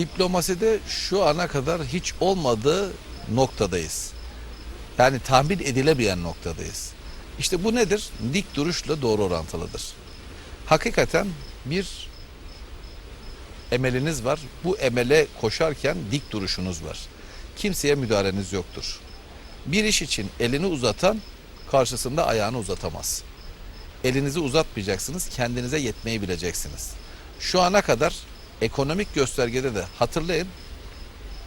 diplomaside şu ana kadar hiç olmadığı noktadayız. Yani tahmin edilemeyen noktadayız. İşte bu nedir? Dik duruşla doğru orantılıdır. Hakikaten bir emeliniz var. Bu emele koşarken dik duruşunuz var. Kimseye müdahaleniz yoktur. Bir iş için elini uzatan karşısında ayağını uzatamaz. Elinizi uzatmayacaksınız, kendinize yetmeyi bileceksiniz. Şu ana kadar ekonomik göstergede de hatırlayın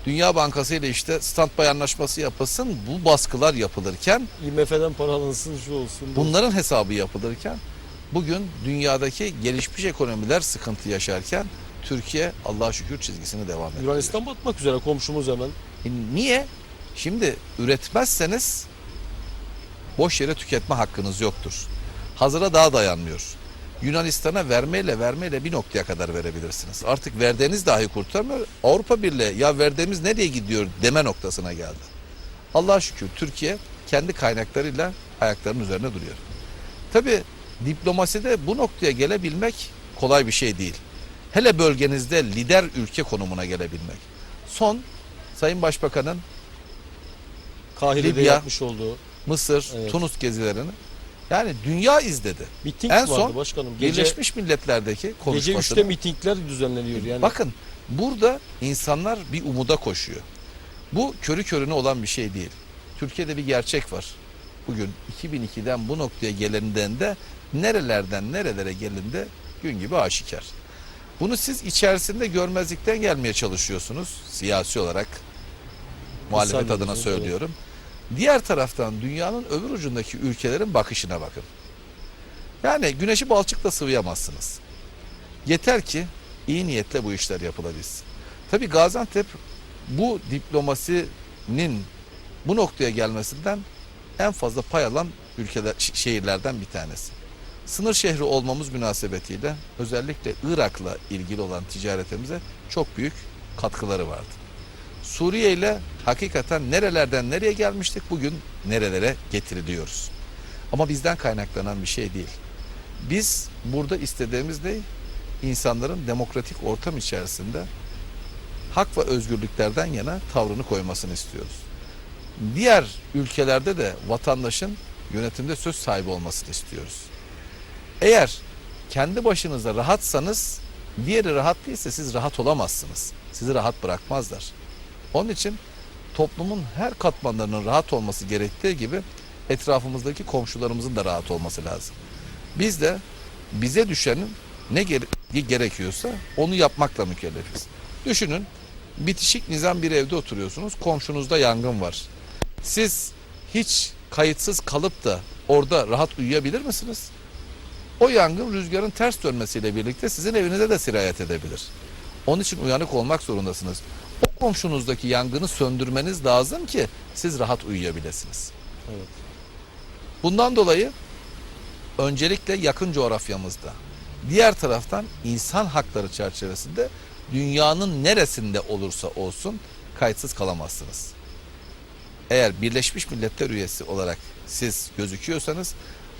Dünya Bankası ile işte standby anlaşması yapılsın, bu baskılar yapılırken IMF'den para alınsın şu olsun. bu bunların hesabı yapılırken bugün dünyadaki gelişmiş ekonomiler sıkıntı yaşarken Türkiye Allah'a şükür çizgisini devam ediyor. Yunanistan batmak üzere komşumuz hemen. E Niye? Şimdi üretmezseniz boş yere tüketme hakkınız yoktur. Hazıra daha dayanmıyor. Yunanistan'a vermeyle vermeyle bir noktaya kadar verebilirsiniz. Artık verdiğiniz dahi kurtarmıyor. Avrupa Birliği ya verdiğimiz nereye gidiyor deme noktasına geldi. Allah'a şükür Türkiye kendi kaynaklarıyla ayaklarının üzerine duruyor. Tabi diplomaside bu noktaya gelebilmek kolay bir şey değil. Hele bölgenizde lider ülke konumuna gelebilmek. Son Sayın Başbakan'ın Kahire'de Libya. yapmış olduğu. Mısır, Evet. Tunus gezilerini yani dünya izledi. Miting En vardı son başkanım. Gece, Birleşmiş Milletler'deki gece konuşmasında. 3'te mitingler düzenleniyor yani. Bakın burada insanlar bir umuda koşuyor. Bu körü körüne olan bir şey değil. Türkiye'de bir gerçek var. Bugün 2002'den bu noktaya gelenden de nerelerden nerelere gelinde gün gibi aşikar. Bunu siz içerisinde görmezlikten gelmeye çalışıyorsunuz siyasi olarak. Muhalefet adına söylüyorum. Diğer taraftan dünyanın öbür ucundaki ülkelerin bakışına bakın. Yani güneşi balçıkla sıvayamazsınız. Yeter ki iyi niyetle bu işler yapılabilsin. Tabii Gaziantep bu diplomasinin bu noktaya gelmesinden en fazla pay alan ülkeler, şehirlerden bir tanesi. Sınır şehri olmamız münasebetiyle özellikle Irak'la ilgili olan ticaretimize çok büyük katkıları vardı. Suriye ile hakikaten nerelerden nereye gelmiştik bugün nerelere getiriliyoruz. Ama bizden kaynaklanan bir şey değil. Biz burada istediğimiz ne? İnsanların demokratik ortam içerisinde hak ve özgürlüklerden yana tavrını koymasını istiyoruz. Diğer ülkelerde de vatandaşın yönetimde söz sahibi olmasını istiyoruz. Eğer kendi başınıza rahatsanız diğeri rahat değilse siz rahat olamazsınız. Sizi rahat bırakmazlar. Onun için toplumun her katmanlarının rahat olması gerektiği gibi etrafımızdaki komşularımızın da rahat olması lazım. Biz de bize düşenin ne gere- gerekiyorsa onu yapmakla mükellefiz. Düşünün bitişik nizam bir evde oturuyorsunuz komşunuzda yangın var. Siz hiç kayıtsız kalıp da orada rahat uyuyabilir misiniz? O yangın rüzgarın ters dönmesiyle birlikte sizin evinize de sirayet edebilir. Onun için uyanık olmak zorundasınız. Komşunuzdaki yangını söndürmeniz lazım ki siz rahat uyuyabilirsiniz. Evet. Bundan dolayı öncelikle yakın coğrafyamızda, diğer taraftan insan hakları çerçevesinde dünyanın neresinde olursa olsun kayıtsız kalamazsınız. Eğer Birleşmiş Milletler üyesi olarak siz gözüküyorsanız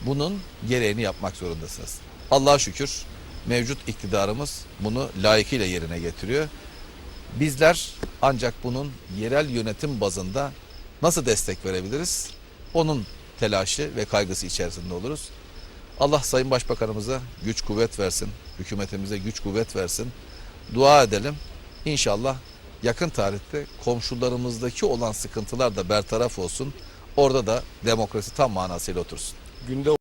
bunun gereğini yapmak zorundasınız. Allah'a şükür mevcut iktidarımız bunu layıkıyla yerine getiriyor. Bizler ancak bunun yerel yönetim bazında nasıl destek verebiliriz? Onun telaşı ve kaygısı içerisinde oluruz. Allah Sayın Başbakanımıza güç kuvvet versin, hükümetimize güç kuvvet versin. Dua edelim. İnşallah yakın tarihte komşularımızdaki olan sıkıntılar da bertaraf olsun. Orada da demokrasi tam manasıyla otursun. Günde